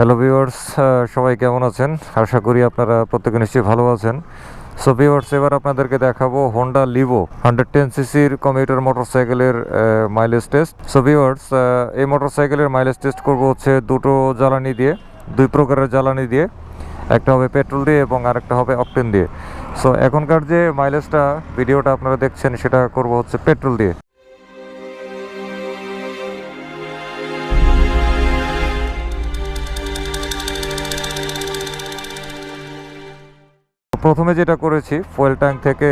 Hello viewers সবাই কেমন আছেন? আশা করি আপনারা প্রত্যেকে নিশ্চয়ই ভালো আছেন। সো ভিউয়ার্স এবার আপনাদেরকে দেখাবো হোন্ডা লিভো হান্ড্রেড টেন সিসির কমিউটার মোটরসাইকেলের মাইলেজ টেস্ট সো ভিউয়ার্স এই মোটরসাইকেলের মাইলেজ টেস্ট করব হচ্ছে দুটো জ্বালানি দিয়ে, দুই প্রকারের জ্বালানি দিয়ে। একটা হবে পেট্রোল দিয়ে এবং আরেকটা হবে অকটেন দিয়ে। সো এখনকার যে মাইলেজটা ভিডিওটা আপনারা দেখছেন, সেটা করব হচ্ছে পেট্রোল দিয়ে। প্রথমে যেটা করেছি ফুয়েল ট্যাঙ্ক থেকে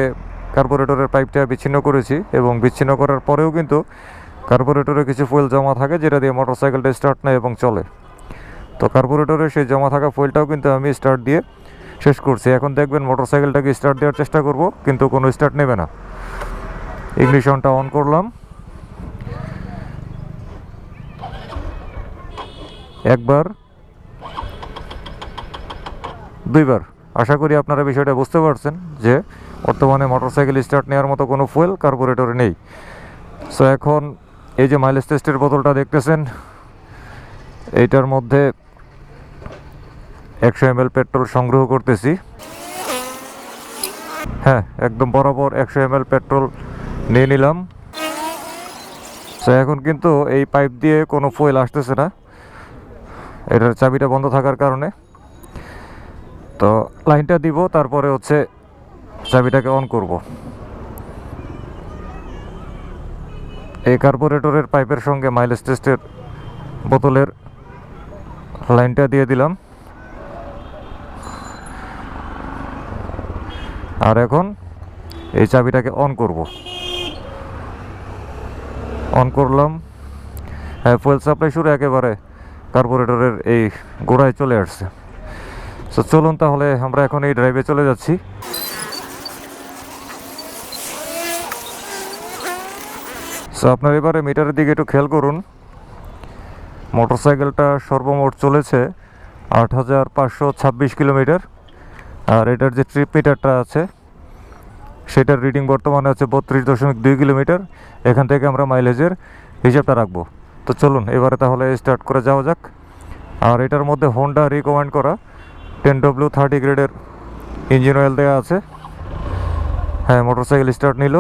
কার্বোরেটরের পাইপটা বিচ্ছিন্ন করেছি এবং বিচ্ছিন্ন করার পরেও কিন্তু কার্বোরেটরে কিছু ফুয়েল জমা থাকে যেটা দিয়ে মোটরসাইকেলটা স্টার্ট নেয় এবং চলে। তো কার্বোরেটরে সেই জমা থাকা ফুয়েলটাও কিন্তু আমি স্টার্ট দিয়ে শেষ করছি। এখন দেখবেন মোটরসাইকেলটাকে স্টার্ট দেওয়ার চেষ্টা করব, কিন্তু কোনো স্টার্ট নেবে না। ইগনিশনটা অন করলাম। একবার, দুইবার। আশা করি আপনারা বিষয়টা বুঝতে পারছেন যে বর্তমানে মোটরসাইকেল স্টার্ট নেওয়ার মতো কোনো ফুয়েল কার্বোরেটরে নেই। সো এখন এই যে মাইলেজ টেস্টের বোতলটা দেখতেছেন এইটার মধ্যে একশো এম পেট্রোল সংগ্রহ করতেছি। হ্যাঁ একদম বরাবর একশো এম পেট্রোল নিয়ে নিলাম। সো এখন কিন্তু এই পাইপ দিয়ে কোনো ফুয়েল আসতেছে না। এটার চাবিটা বন্ধ থাকার কারণে। তো লাইনটা দিব, তারপরে হচ্ছে চাবিটাকে অন করব। এই কার্বোরেটরের পাইপের সঙ্গে মাইলেজ টেস্টের বোতলের লাইনটা দিয়ে দিলাম। আর এখন এই চাবিটাকে অন করব। অন করলাম। হ্যাঁ ফুয়েল সাপ্লাই শুরু একেবারে কার্বোরেটরের এই গোড়ায় চলে আসছে। তো চলুন তাহলে, আমরা এখন এই ড্রাইভে চলে যাচ্ছি। সো আপনার এবারে মিটারের দিকে একটু খেয়াল করুন। মোটরসাইকেলটা সর্বমোট চলেছে আট হাজার পাঁচশো ছাব্বিশ কিলোমিটার। আর এটার যে ট্রিপ মিটারটা আছে, সেটার রিডিং বর্তমানে আছে বত্রিশ দশমিক দুই কিলোমিটার। এখান থেকে আমরা মাইলেজের হিসাবটা রাখব। তো চলুন, এবারে তাহলে স্টার্ট করে যাওয়া যাক। আর এটার মধ্যে হোন্ডা রিকমেন্ড করা টেন ডব্লিউ থার্টি গ্রেডের ইঞ্জিন অয়েল দেওয়া আছে। হ্যাঁ মোটরসাইকেল স্টার্ট নিল।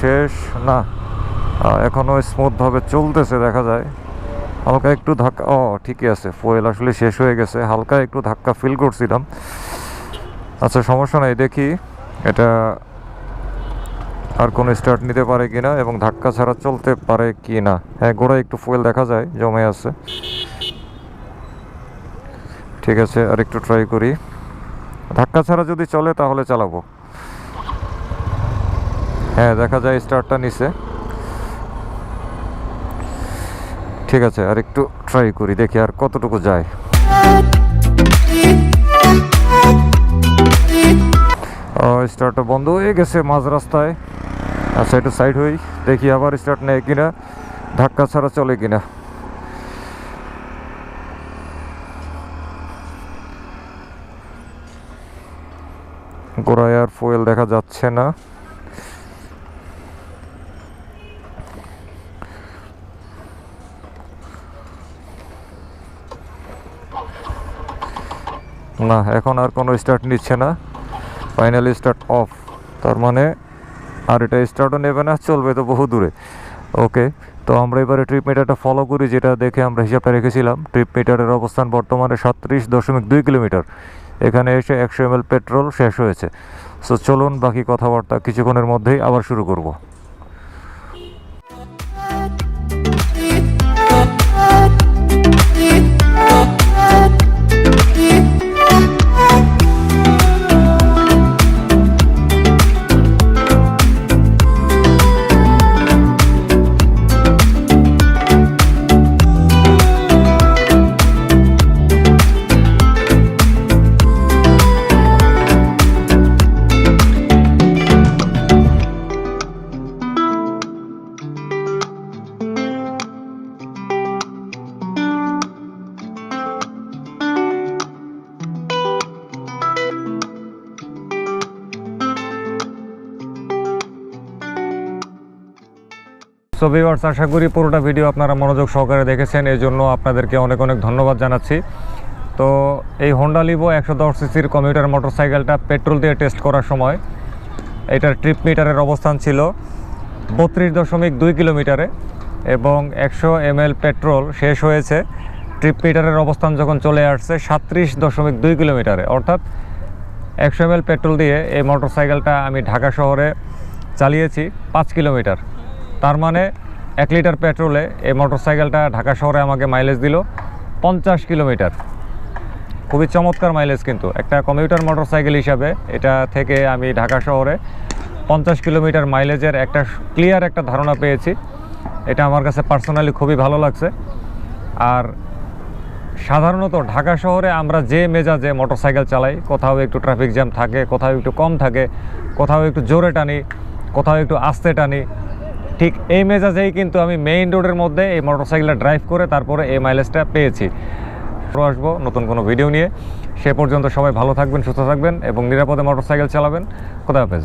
শেষ। না আহ, এখনও স্মুথভাবে চলতেছে দেখা যায়। হালকা একটু ধাক্কা ও ঠিকই আছে ফুয়েল আসলে শেষ হয়ে গেছে। হালকা একটু ধাক্কা ফিল করছিলাম। আচ্ছা সমস্যা নাই দেখি এটা আর কোনো স্টার্ট নিতে পারে কি না এবং ধাক্কা ছাড়া চলতে পারে কি না হ্যাঁ গোড়ায় একটু ফুয়েল দেখা যায় জমে আছে। ঠিক আছে আর একটু ট্রাই করি। ধাক্কা ছাড়া যদি চলে তাহলে চালাবো। হ্যাঁ দেখা যায় স্টার্টটা নিছে। ঠিক আছে, আর একটু ট্রাই করি, দেখি আর কতটুকু যায়। স্টার্টটা বন্ধ হয়ে গেছে মাঝ রাস্তায়। আচ্ছা একটু সাইড হই, দেখি আবার স্টার্ট নেয় কিনা, ধাক্কা ছাড়া চলে কিনা। গোড়ায় আর ফুয়েল দেখা যাচ্ছে না। না, এখন আর কোনো স্টার্ট নিচ্ছে না। ফাইনালি স্টার্ট অফ তার মানে আর এটা স্টার্টও নেবে না, চলবে তো বহু দূরে। ওকে তো আমরা এবারে ট্রিপ মিটারটা ফলো করি, যেটা দেখে আমরা হিসাবটা রেখেছিলাম। ট্রিপ মিটারের অবস্থান বর্তমানে সাতত্রিশ দশমিক দুই কিলোমিটার। এখানে এসে একশো এম পেট্রোল শেষ হয়েছে। সো চলুন বাকি কথাবার্তা কিছুক্ষণের মধ্যেই আবার শুরু করব। সো ভিউয়ার্স আশা করি পুরোটা ভিডিও আপনারা মনোযোগ সহকারে দেখেছেন। এই জন্য আপনাদেরকে অনেক অনেক ধন্যবাদ জানাচ্ছি। তো, এই হোন্ডা লিভো একশো দশ সিসির কমিউটার মোটরসাইকেলটা পেট্রোল দিয়ে টেস্ট করার সময় এটার ট্রিপ মিটারের অবস্থান ছিল বত্রিশ দশমিক দুই কিলোমিটারে এবং একশো এমএল পেট্রোল শেষ হয়েছে। ট্রিপ মিটারের অবস্থান যখন চলে আসছে সাত্রিশ দশমিক দুই কিলোমিটারে। অর্থাৎ একশো এমএল পেট্রোল দিয়ে এই মোটরসাইকেলটা আমি ঢাকা শহরে চালিয়েছি পাঁচ কিলোমিটার। তার মানে এক লিটার পেট্রোলে এই মোটরসাইকেলটা ঢাকা শহরে আমাকে মাইলেজ দিল পঞ্চাশ কিলোমিটার। খুবই চমৎকার মাইলেজ কিন্তু। একটা কমিউটার মোটরসাইকেল হিসাবে এটা থেকে আমি ঢাকা শহরে পঞ্চাশ কিলোমিটার মাইলেজের একটা ক্লিয়ার একটা ধারণা পেয়েছি। এটা আমার কাছে পার্সোনালি খুবই ভালো লাগছে। আর সাধারণত ঢাকা শহরে আমরা যে মেজাজে মোটরসাইকেল চালাই, কোথাও একটু ট্রাফিক জ্যাম থাকে, কোথাও একটু কম থাকে, কোথাও একটু জোরে টানি, কোথাও একটু আস্তে টানি ঠিক এই মেজাজেই কিন্তু আমি মেইন রোডের মধ্যে এই মোটরসাইকেলটা ড্রাইভ করে তারপরে এই মাইলেজটা পেয়েছি। আসব নতুন কোনো ভিডিও নিয়ে। সে পর্যন্ত সবাই ভালো থাকবেন, সুস্থ থাকবেন এবং নিরাপদে মোটরসাইকেল চালাবেন। খোদা হাফেজ।